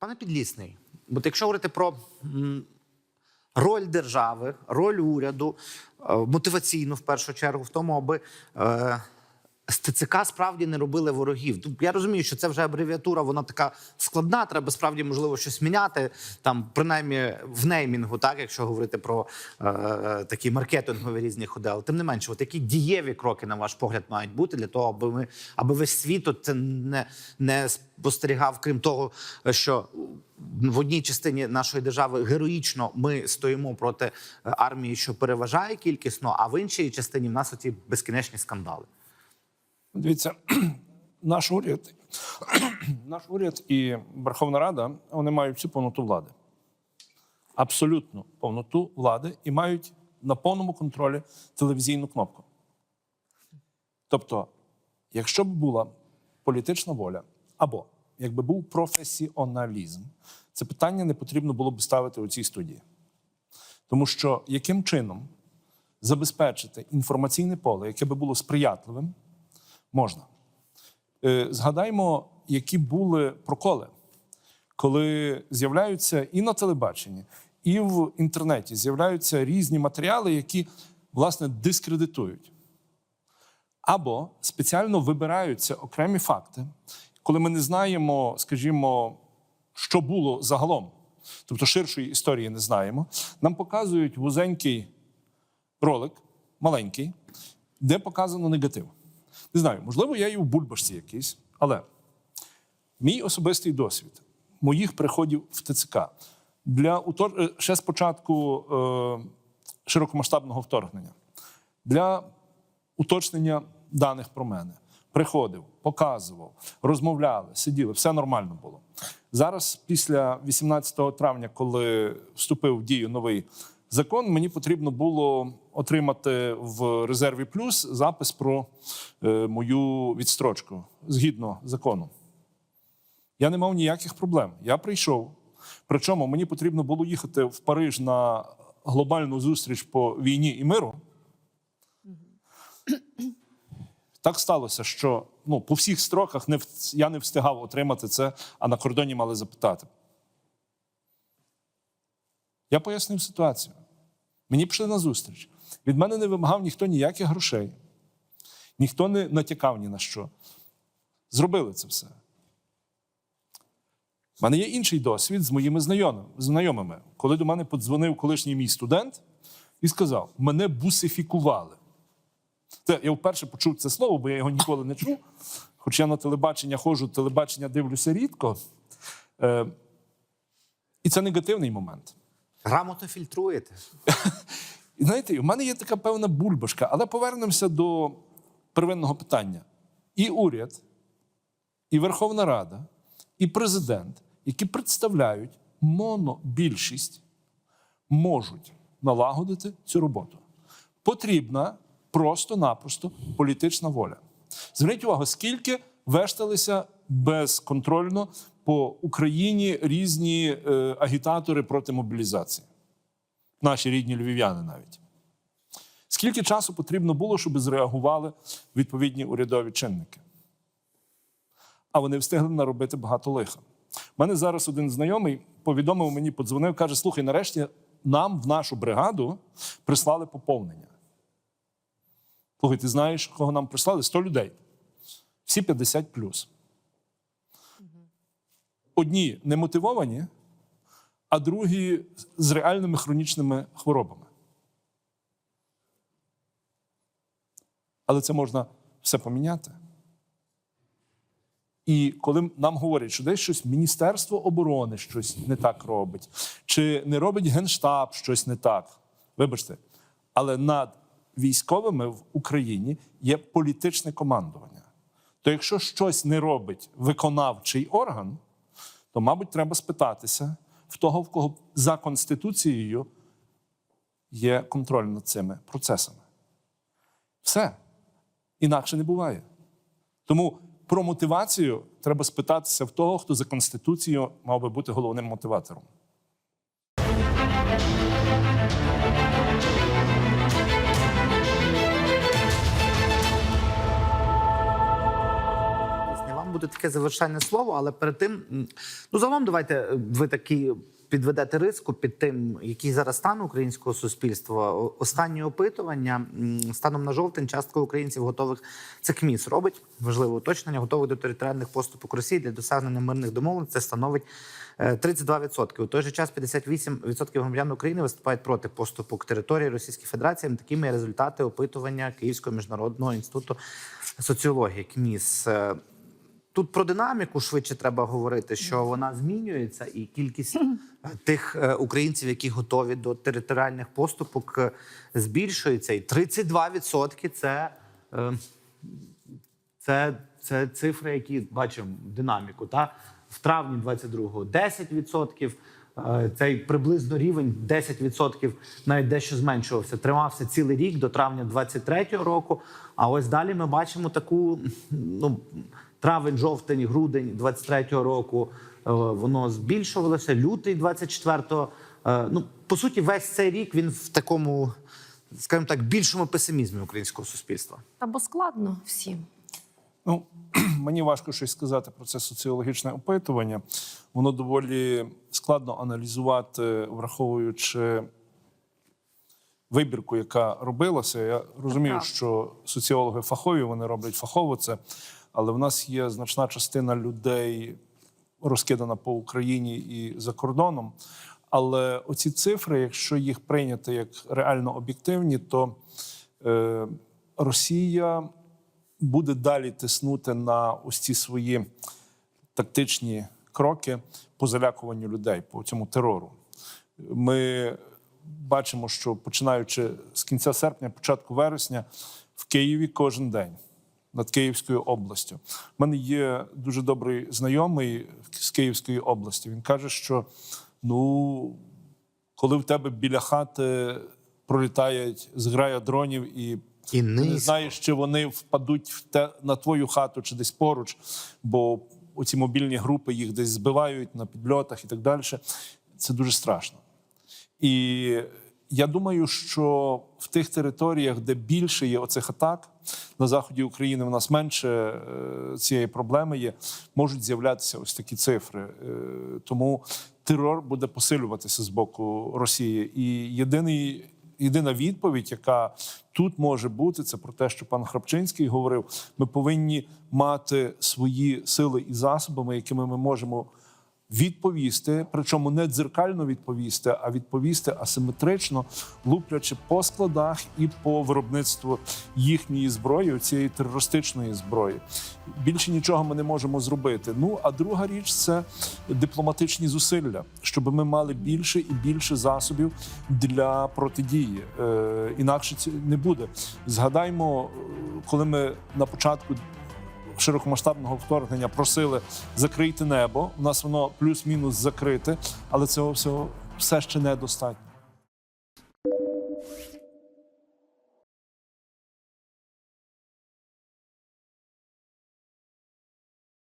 Пане Підлісний, от якщо говорити про роль держави, роль уряду, е, мотиваційну в першу чергу, в тому, аби е, з ТЦК справді не робили ворогів. Я розумію, що це вже абревіатура, вона така складна. Треба справді можливо щось міняти. Там, принаймні, в неймінгу, так якщо говорити про е, такі маркетингові різні ходи. Але тим не менше, от які дієві кроки, на ваш погляд, мають бути для того, аби ми аби весь світ от це не, не спостерігав, крім того, що в одній частині нашої держави героїчно ми стоїмо проти е, армії, що переважає кількісно, а в іншій частині в нас оці безкінечні скандали. Дивіться, наш уряд, наш уряд і Верховна Рада вони мають всю повноту влади. Абсолютну повноту влади і мають на повному контролі телевізійну кнопку. Тобто, якщо б була політична воля, або якби був професіоналізм, це питання не потрібно було б ставити у цій студії. Тому що яким чином забезпечити інформаційне поле, яке би було сприятливим, можна. Е, Згадаймо, які були проколи, коли з'являються і на телебаченні, і в інтернеті з'являються різні матеріали, які власне дискредитують. Або спеціально вибираються окремі факти, коли ми не знаємо, скажімо, що було загалом, тобто ширшої історії не знаємо, нам показують вузенький ролик, маленький, де показано негатив. Не знаю, можливо, я і в бульбашці якийсь, але мій особистий досвід моїх приходів в ТЦК для е, ще з початку е, широкомасштабного вторгнення, для уточнення даних про мене. Приходив, показував, розмовляли, сиділи, все нормально було. Зараз, після 18 травня, коли вступив в дію новий закон, мені потрібно було отримати в резерві плюс запис про е, мою відстрочку згідно закону. Я не мав ніяких проблем. Я прийшов. Причому мені потрібно було їхати в Париж на глобальну зустріч по війні і миру. Так сталося, що ну, по всіх строках не я не встигав отримати це, а на кордоні мали запитати. Я пояснив ситуацію. Мені пішли на зустріч. Від мене не вимагав ніхто ніяких грошей, ніхто не натякав ні на що. Зробили це все. У мене є інший досвід з моїми знайомими. Коли до мене подзвонив колишній мій студент і сказав: мене бусифікували. Це я вперше почув це слово, бо я його ніколи не чув. Хоч я на телебачення ходжу, телебачення дивлюся рідко. Е, і це негативний момент. Грамотно фільтруєте. Знаєте, у мене є така певна бульбашка, але повернемося до первинного питання. І уряд, і Верховна Рада, і президент, які представляють монобільшість, можуть налагодити цю роботу. Потрібна просто-напросто політична воля. Зверніть увагу, скільки вешталися безконтрольно по Україні різні е, агітатори проти мобілізації наші рідні львів'яни навіть. Скільки часу потрібно було, щоб зреагували відповідні урядові чинники? А вони встигли наробити багато лиха. У мене зараз один знайомий повідомив мені, подзвонив, каже: слухай, нарешті нам в нашу бригаду прислали поповнення. Слухай, ти знаєш, кого нам прислали? 100 людей. Всі 50 плюс. Одні немотивовані, а другі з реальними хронічними хворобами. Але це можна все поміняти. І коли нам говорять, що десь щось Міністерство оборони щось не так робить, чи не робить Генштаб щось не так, вибачте, але над військовими в Україні є політичне командування. То якщо щось не робить виконавчий орган, то, мабуть, треба спитатися в того, в кого за Конституцією є контроль над цими процесами. Все. Інакше не буває. Тому про мотивацію треба спитатися в того, хто за Конституцією мав би бути головним мотиватором. Бути таке завершальне слово, але перед тим, ну загалом, давайте е, ви такі підведете риску під тим, який зараз стан українського суспільства. Останні опитування станом на жовтень частка українців готових це КМІС робить важливе уточнення, готових до територіальних поступок Росії для досягнення мирних домовленостей. Це становить е, 32%. У той же час 58% громадян України виступають проти поступок території Російської Федерації. Такими результати опитування Київського міжнародного інституту соціології КМІС. Тут про динаміку швидше треба говорити, що вона змінюється, і кількість е, тих е, українців, які готові до територіальних поступок, е, збільшується. І 32% це, це, це цифри, які бачимо динаміку. Та? В травні 22-го 10%. е, Цей приблизно рівень 10% навіть дещо зменшувався. Тримався цілий рік до травня 23-го року. А ось далі ми бачимо таку ну, травень, жовтень, грудень 23-го року. е, Воно збільшувалося. Лютий 24-го. Е, Ну, по суті, весь цей рік він в такому, скажімо так, більшому песимізмі українського суспільства. Та бо складно всім. Ну, мені важко щось сказати про це соціологічне опитування. Воно доволі складно аналізувати, враховуючи вибірку, яка робилася. Я розумію, що соціологи фахові, вони роблять фахово це, але в нас є значна частина людей розкидана по Україні і за кордоном. Але оці цифри, якщо їх прийняти як реально об'єктивні, то е, Росія буде далі тиснути на ось ці свої тактичні кроки по залякуванню людей, по цьому терору. Ми бачимо, що починаючи з кінця серпня, початку вересня, в Києві кожен день над Київською областю. У мене є дуже добрий знайомий з Київської області. Він каже, що ну, коли в тебе біля хати пролітає зграя дронів і І не знаєш, чи вони впадуть в те на твою хату чи десь поруч, бо оці мобільні групи їх десь збивають на підльотах і так далі. Це дуже страшно. І я думаю, що в тих територіях, де більше є оцих атак, на заході України в нас менше е, цієї проблеми є, можуть з'являтися ось такі цифри. Е, Тому терор буде посилюватися з боку Росії. І єдиний. Єдина відповідь, яка тут може бути, це про те, що пан Храпчинський говорив: ми повинні мати свої сили і засобами, якими ми можемо відповісти, причому не дзеркально відповісти, а відповісти асиметрично, луплячи по складах і по виробництву їхньої зброї, цієї терористичної зброї. Більше нічого ми не можемо зробити. Ну а друга річ це дипломатичні зусилля, щоб ми мали більше і більше засобів для протидії. Е, інакше це не буде. Згадаймо, коли ми на початку широкомасштабного вторгнення просили закрийте небо. У нас воно плюс-мінус закрите, але цього всього все ще недостатньо.